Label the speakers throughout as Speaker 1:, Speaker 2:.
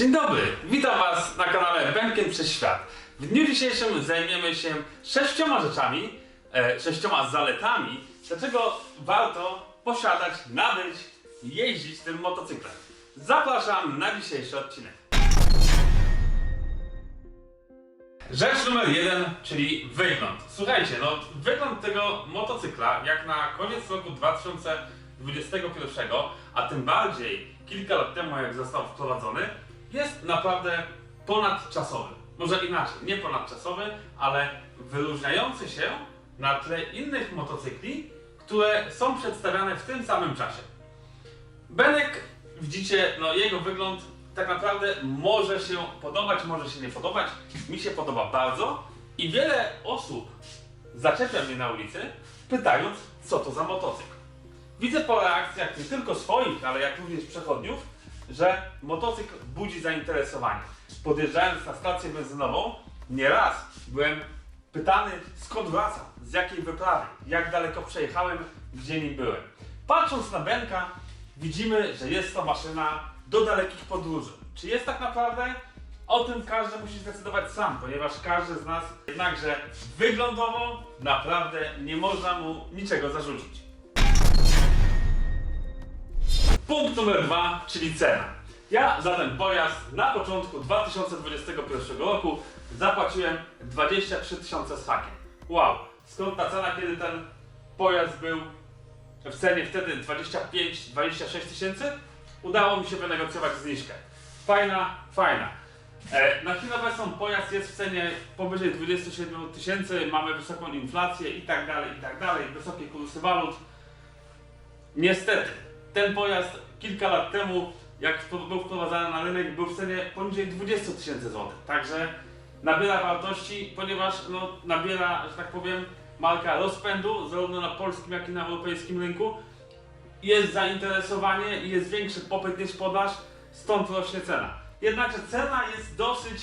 Speaker 1: Dzień dobry, witam Was na kanale Bękiem przez Świat. W dniu dzisiejszym zajmiemy się sześcioma rzeczami, e, sześcioma zaletami, dlaczego warto posiadać, nabyć, jeździć tym motocyklem. Zapraszam na dzisiejszy odcinek. Rzecz numer jeden, czyli wygląd. Słuchajcie, no wygląd tego motocykla, jak na koniec roku 2021, a tym bardziej kilka lat temu, jak został wprowadzony, jest naprawdę ponadczasowy. Może inaczej, nie ponadczasowy, ale wyróżniający się na tle innych motocykli, które są przedstawiane w tym samym czasie. Benek, widzicie, no jego wygląd tak naprawdę może się podobać, może się nie podobać. Mi się podoba bardzo i wiele osób zaczepia mnie na ulicy, pytając, co to za motocykl. Widzę po reakcjach nie tylko swoich, ale jak również przechodniów, że motocykl budzi zainteresowanie. Podjeżdżając na stację benzynową, nieraz byłem pytany, skąd wracam, z jakiej wyprawy, jak daleko przejechałem, gdzie nim byłem. Patrząc na Benka, widzimy, że jest to maszyna do dalekich podróży. Czy jest tak naprawdę? O tym każdy musi zdecydować sam, ponieważ każdy z nas jednakże wyglądowo naprawdę nie można mu niczego zarzucić. Punkt numer dwa, czyli cena. Ja za ten pojazd na początku 2021 roku zapłaciłem 23 tysiące z hakiem. Wow, skąd ta cena, kiedy ten pojazd był w cenie wtedy 25-26 tysięcy? Udało mi się wynegocjować zniżkę. Fajna, fajna. E, na chwilę obecną pojazd jest w cenie powyżej 27 tysięcy, mamy wysoką inflację i tak dalej, i tak dalej, wysokie kursy walut. Niestety, ten pojazd kilka lat temu, jak był wprowadzany na rynek, był w cenie poniżej 20 tysięcy złotych. Także nabiera wartości, ponieważ no, nabiera, że tak powiem, marka rozpędu, zarówno na polskim, jak i na europejskim rynku. Jest zainteresowanie i jest większy popyt niż podaż, stąd rośnie cena. Jednakże cena jest dosyć,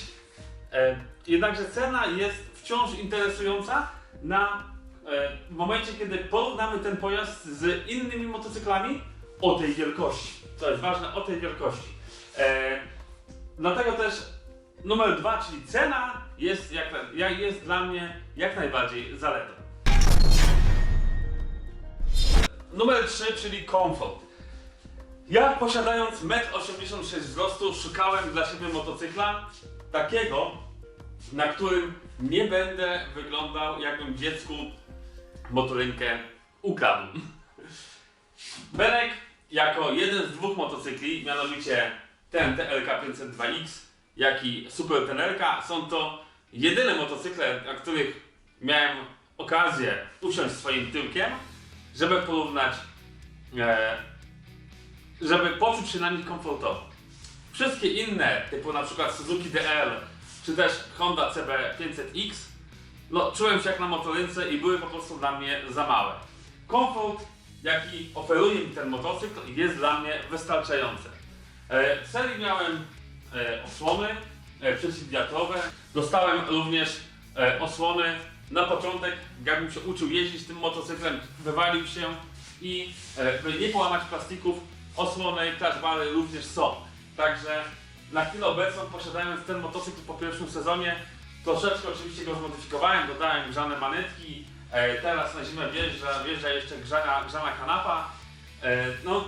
Speaker 1: e, jednakże cena jest wciąż interesująca na e, momencie, kiedy porównamy ten pojazd z innymi motocyklami o tej wielkości. Co jest ważne, o tej wielkości. E, dlatego też numer dwa, czyli cena, jest, jak, jak jest dla mnie jak najbardziej zaletą. Numer 3, czyli komfort. Ja posiadając 1,86 m wzrostu szukałem dla siebie motocykla takiego, na którym nie będę wyglądał jakbym dziecku motolynkę ukradł. Benek jako jeden z dwóch motocykli, mianowicie ten TLK 502X, jak i Super TNLK, są to jedyne motocykle, na których miałem okazję usiąść swoim tyłkiem, żeby porównać, e, żeby poczuć się na nich komfortowo. Wszystkie inne, typu na przykład Suzuki DL, czy też Honda CB500X, no czułem się jak na motolynce i były po prostu dla mnie za małe. Komfort, jaki oferuje mi ten motocykl jest dla mnie wystarczający. E, W serii miałem e, osłony e, przeciwwiatrowe, dostałem również osłony na początek, jakbym się uczył jeździć tym motocyklem, wywalił się i by nie połamać plastików, osłony touch bary również są. Także na chwilę obecną posiadając ten motocykl po pierwszym sezonie, troszeczkę oczywiście go zmodyfikowałem, dodałem grzane manetki, teraz na zimę wjeżdża, wjeżdża jeszcze grzana, grzana kanapa. E, no,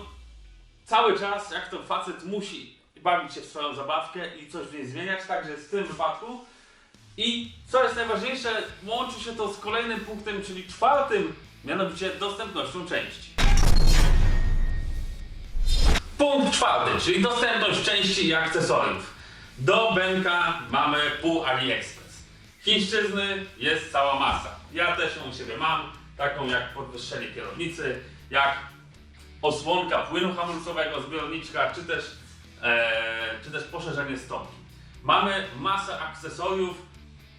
Speaker 1: cały czas jak to facet musi bawić się w swoją zabawkę i coś w niej zmieniać, także w tym wypadku. I co jest najważniejsze, łączy się to z kolejnym punktem, czyli czwartym, mianowicie dostępnością części. Punkt czwarty, czyli dostępność części i akcesoriów. Do Benka mamy pół AliExpress. Chińszczyzny jest cała masa. Ja też ją u siebie mam, taką jak podwyższenie kierownicy, jak osłonka płynu hamulcowego, zbiorniczka, czy też, e, czy też poszerzenie stopni. Mamy masę akcesoriów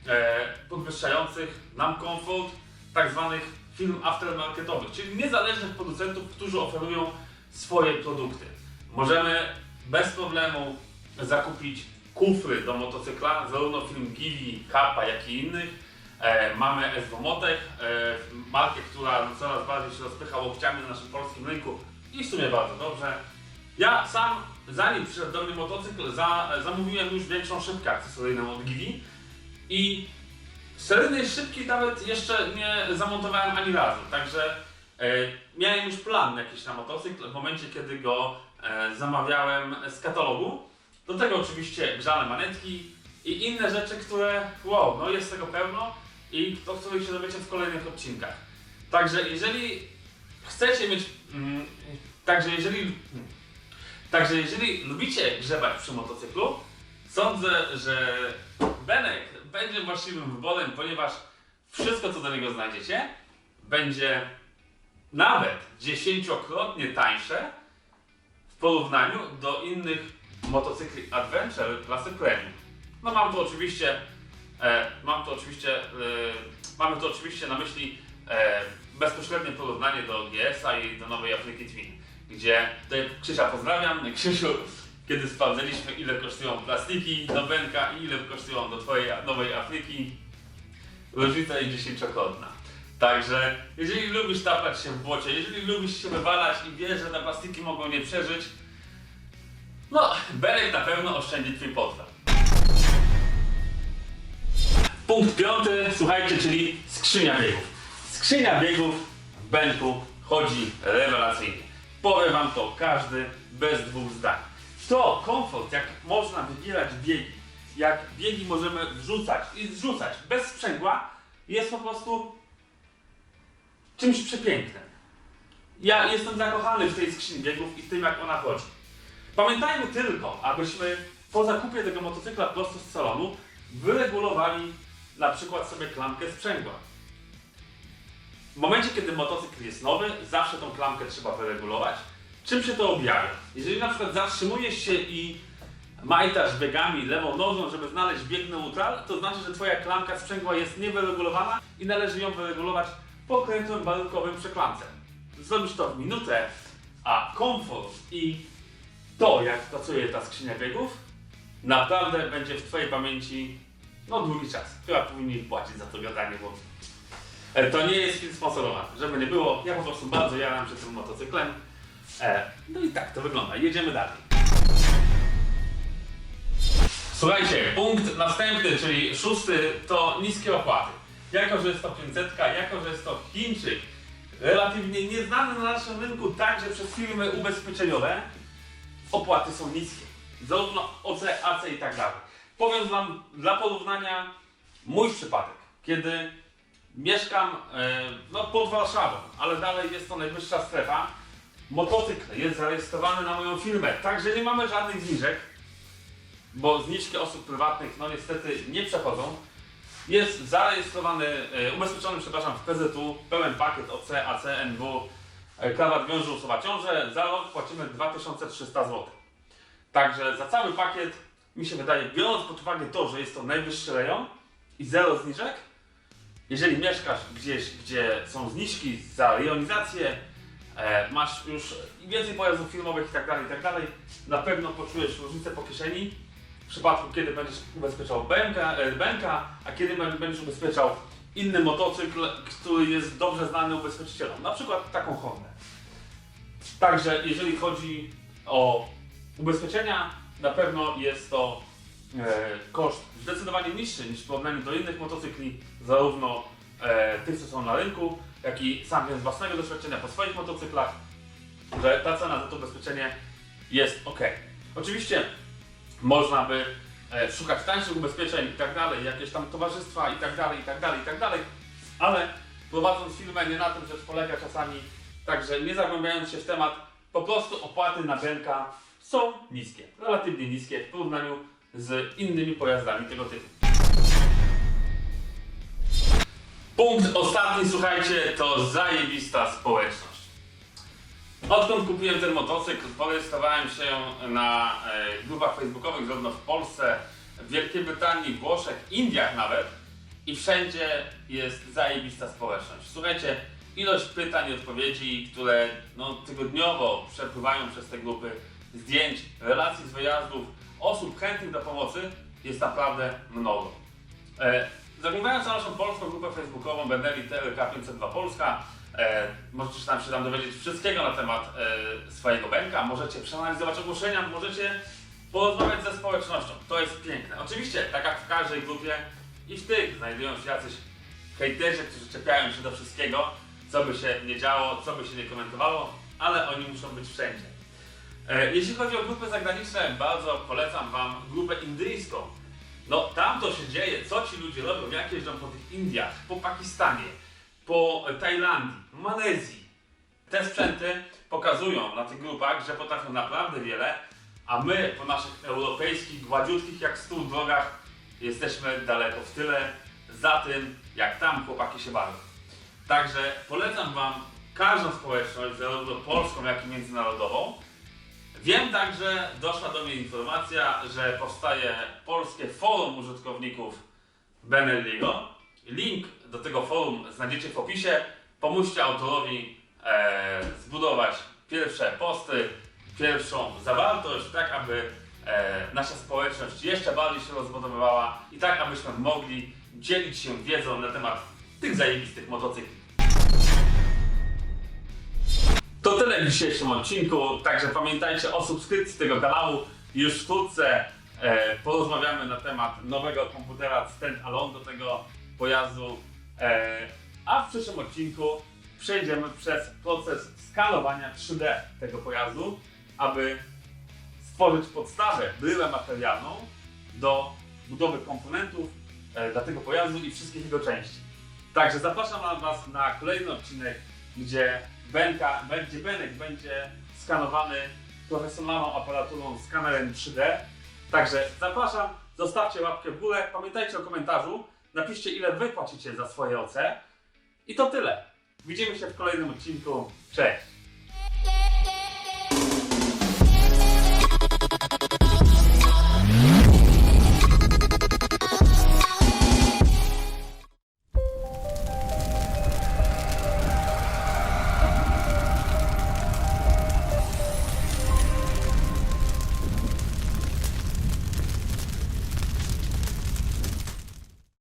Speaker 1: e, podwyższających nam komfort, tak zwanych firm aftermarketowych, czyli niezależnych producentów, którzy oferują swoje produkty. Możemy bez problemu zakupić kufry do motocykla, zarówno firm Givi, Kappa, jak i innych. E, mamy SW Motech, e, markę, która no, coraz bardziej się rozpycha łokciami na naszym polskim rynku i w sumie bardzo dobrze. Ja sam zanim przyszedł do mnie motocykl, za, zamówiłem już większą szybkę akcesoryjną od Givi i seryjnej szybki nawet jeszcze nie zamontowałem ani razu, także e, miałem już plan jakiś na motocykl w momencie, kiedy go zamawiałem z katalogu. Do tego oczywiście grzane manetki i inne rzeczy, które, wow, no jest tego pełno i o których się dowiecie w kolejnych odcinkach. Także jeżeli chcecie mieć, mm, także jeżeli, mm, także jeżeli lubicie grzebać przy motocyklu, sądzę, że Benek będzie właściwym wyborem, ponieważ wszystko co do niego znajdziecie będzie nawet dziesięciokrotnie tańsze w porównaniu do innych motocykli Adventure klasy Premium. No mam tu oczywiście, mam tu oczywiście, e, mamy tu oczywiście na myśli e, bezpośrednie porównanie do GS-a i do nowej Afryki Twin, gdzie tutaj Krzysia pozdrawiam, Krzysiu, kiedy sprawdzaliśmy ile kosztują plastiki do Benka i ile kosztują do twojej nowej Afryki, różnica jest dziesięciokrotna. Także jeżeli lubisz taplać się w błocie, jeżeli lubisz się wywalać i wiesz, że te plastiki mogą nie przeżyć, no, Benek na pewno oszczędzi twój portfel. Punkt piąty, słuchajcie, czyli skrzynia biegów. Skrzynia biegów w Benku chodzi rewelacyjnie. Powie wam to każdy bez dwóch zdań. To komfort, jak można wybierać biegi, jak biegi możemy wrzucać i zrzucać bez sprzęgła, jest po prostu czymś przepięknym. Ja jestem zakochany w tej skrzyni biegów i w tym, jak ona chodzi. Pamiętajmy tylko, abyśmy po zakupie tego motocykla prosto z salonu wyregulowali na przykład sobie klamkę sprzęgła. W momencie, kiedy motocykl jest nowy, zawsze tą klamkę trzeba wyregulować. Czym się to objawia? Jeżeli na przykład zatrzymujesz się i majtasz biegami lewą nogą, żeby znaleźć bieg neutral, to znaczy, że Twoja klamka sprzęgła jest niewyregulowana i należy ją wyregulować pokrętłem warunkowym przeklamcem. Zrobisz to w minutę, a komfort i to, jak pracuje ta skrzynia biegów, naprawdę będzie w Twojej pamięci no długi czas. Chyba powinni płacić za to gadanie, bo e, to nie jest film sponsorowany. Żeby nie było, ja po prostu bardzo jaram się tym motocyklem. E, no i tak to wygląda. Jedziemy dalej. Słuchajcie, punkt następny, czyli szósty, to niskie opłaty. Jako, że jest to 500, jako, że jest to Chińczyk, relatywnie nieznany na naszym rynku także przez firmy ubezpieczeniowe, opłaty są niskie. Zarówno OC, AC i tak dalej. Powiem Wam dla porównania mój przypadek, kiedy mieszkam e, no, pod Warszawą, ale dalej jest to najwyższa strefa. Motocykl jest zarejestrowany na moją firmę, także nie mamy żadnych zniżek, bo zniżki osób prywatnych no niestety nie przechodzą. Jest zarejestrowany, e, ubezpieczony, przepraszam, w PZU, pełen pakiet OC, AC, NW, e, krawat wiąże usuwa ciążę. Za rok płacimy 2300 zł. Także za cały pakiet, mi się wydaje, biorąc pod uwagę to, że jest to najwyższy rejon i zero zniżek, jeżeli mieszkasz gdzieś, gdzie są zniżki za rejonizację, e, masz już więcej pojazdów firmowych i tak dalej, i tak dalej, na pewno poczujesz różnicę po kieszeni w przypadku, kiedy będziesz ubezpieczał bęka, e, a kiedy bę- będziesz ubezpieczał inny motocykl, który jest dobrze znany ubezpieczycielom, na przykład taką Hondę. Także jeżeli chodzi o ubezpieczenia, na pewno jest to e, koszt zdecydowanie niższy niż w porównaniu do innych motocykli, zarówno e, tych, co są na rynku, jak i sam wiem z własnego doświadczenia po swoich motocyklach, że ta cena za to ubezpieczenie jest ok. Oczywiście można by e, szukać tańszych ubezpieczeń i tak dalej, jakieś tam towarzystwa i tak dalej, i tak dalej, i tak dalej, ale prowadząc firmę nie na tym rzecz polega czasami, także nie zagłębiając się w temat, po prostu opłaty na Benka są niskie, relatywnie niskie w porównaniu z innymi pojazdami tego typu. Punkt ostatni, słuchajcie, to zajebista społeczność. Odkąd kupiłem ten motocykl, porejestrowałem się na e, grupach facebookowych zarówno w Polsce, w Wielkiej Brytanii, Włoszech, Indiach nawet i wszędzie jest zajebista społeczność. Słuchajcie, ilość pytań i odpowiedzi, które no, tygodniowo przepływają przez te grupy, zdjęć, relacji z wyjazdów, osób chętnych do pomocy jest naprawdę mnogo. E, Zaglądając na naszą polską grupę facebookową Benelli TLK 502 Polska, E, możecie tam się tam dowiedzieć wszystkiego na temat e, swojego bęka, możecie przeanalizować ogłoszenia, możecie porozmawiać ze społecznością. To jest piękne. Oczywiście, tak jak w każdej grupie i w tych znajdują się jacyś hejterzy, którzy czepiają się do wszystkiego, co by się nie działo, co by się nie komentowało, ale oni muszą być wszędzie. E, Jeśli chodzi o grupy zagraniczne, bardzo polecam Wam grupę indyjską. No tam to się dzieje, co ci ludzie robią, jak jeżdżą po tych Indiach, po Pakistanie, po Tajlandii, Malezji. Te sprzęty pokazują na tych grupach, że potrafią naprawdę wiele, a my po naszych europejskich, gładziutkich jak stół drogach jesteśmy daleko w tyle za tym, jak tam chłopaki się bawią. Także polecam Wam każdą społeczność, zarówno polską, jak i międzynarodową. Wiem także, doszła do mnie informacja, że powstaje polskie forum użytkowników Benelligo. Link do tego forum znajdziecie w opisie. Pomóżcie autorowi e, zbudować pierwsze posty, pierwszą zawartość, tak aby e, nasza społeczność jeszcze bardziej się rozbudowywała i tak abyśmy mogli dzielić się wiedzą na temat tych zajebistych motocykli. Tyle w dzisiejszym odcinku, także pamiętajcie o subskrypcji tego kanału. Już wkrótce e, porozmawiamy na temat nowego komputera stand-alone do tego pojazdu. E, a w przyszłym odcinku przejdziemy przez proces skalowania 3D tego pojazdu, aby stworzyć podstawę, bryłę materialną do budowy komponentów e, dla tego pojazdu i wszystkich jego części. Także zapraszam Was na kolejny odcinek, gdzie Benka, będzie Benek będzie skanowany profesjonalną aparaturą skanerem 3D. Także zapraszam, zostawcie łapkę w górę, pamiętajcie o komentarzu, napiszcie ile Wy płacicie za swoje OC. I to tyle. Widzimy się w kolejnym odcinku. Cześć!